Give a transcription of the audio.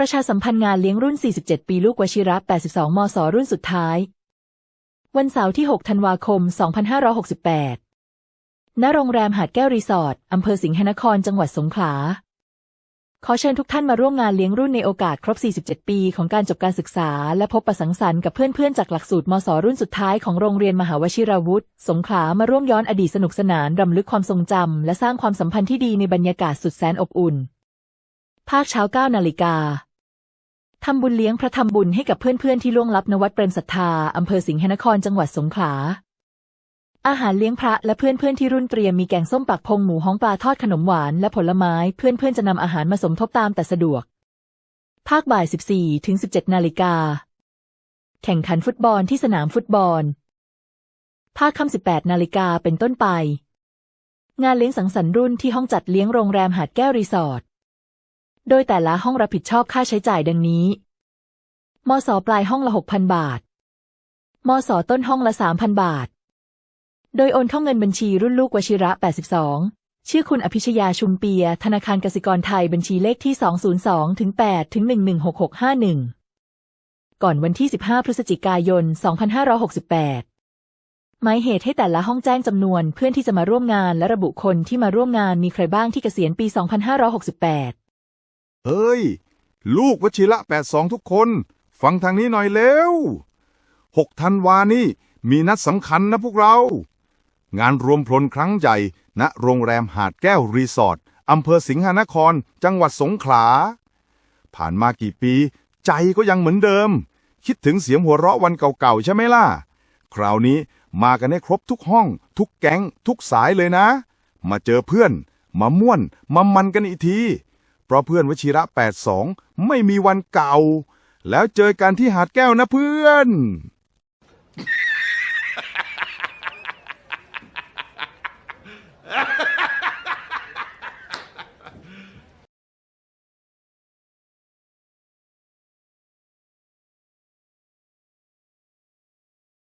ประชาสัมพันธ์งานเลี้ยงรุ่น 47 ปีลูกวชิระ 82 มศ รุ่นสุดท้าย วันเสาร์ที่ 6 ธันวาคม 2568 ณ โรงแรมหาดแก้วรีสอร์ท อำเภอสิงหนคร จังหวัดสงขลา ขอเชิญทุกท่านมาร่วมงานเลี้ยงรุ่นในโอกาสครบ 47 ปีของการจบการศึกษา และพบประสังสรรค์กับเพื่อนๆ จากหลักสูตร มศ รุ่นสุดท้ายของโรงเรียนมหาวชิราวุธ สงขลา มาร่วมย้อนอดีตสนุกสนานรำลึกความทรงจำและสร้างความสัมพันธ์ที่ดีในบรรยากาศสุดแสนอบอุ่นภาคเช้า9นาฬิกา ทำบุญเลี้ยงพระทำบุญให้กับเพื่อนๆที่ล่วงลับณวัดเปรมศรัทธาอำเภอสิงหนครจังหวัดสงขลา อาหารเลี้ยงพระและเพื่อนๆที่รุ่นเตรียมมีแกงส้มปักพงหมูฮ้องปลาทอดขนมหวานและผลไม้เพื่อนๆจะนำอาหารมาสมทบตามแต่สะดวก ภาคบ่าย 14ถึง17 นาฬิกา แข่งขันฟุตบอลที่สนามฟุตบอล ภาคค่ำ18 นาฬิกาเป็นต้นไป งานเลี้ยงสังสรรค์รุ่นที่ห้องจัดเลี้ยงโรงแรมหาดแก้วรีสอร์ท โดยแต่ละห้องรับผิดชอบค่าใช้จ่ายดังนี้มศปลายห้องละ 6,000 บาทมศต้นห้องละ 3,000 บาท โดยโอนเข้าเงินบัญชีรุ่นลูกวชิระ 82 ชื่อคุณอภิชยาชุมเปีย ธนาคารกสิกรไทยบัญชีเลขที่ 202ถึง8ถึง116651 ก่อนวันที่ 15 พฤศจิกายน 2568หมายเหตุให้แต่ละห้องแจ้งจำนวนเพื่อนที่จะมาร่วมงานและระบุคนที่มาร่วมงานมีใครบ้างที่เกษียณปี 2568 เฮ้ย ลูกวชิระ82 ทุกคน ฟังทางนี้หน่อยเร็ว6ธันวานี่มีนัดสำคัญนะพวกเรา งานรวมพลครั้งใหญ่ณโรงแรมหาดแก้วรีสอร์ทอำเภอสิงหนคร จังหวัดสงขลา ผ่านมากี่ปี ใจก็ยังเหมือนเดิม คิดถึงเสียงหัวเราะวันเก่าๆใช่ไหมล่ะ คราวนี้มากันให้ครบทุกห้อง ทุกแก๊ง ทุกสายเลยนะ มาเจอเพื่อน มาม่วน มามันกันอีกที เพราะเพื่อนวชิระ 82 ไม่มีวันเก่า แล้วเจอกันที่หาดแก้วนะเพื่อน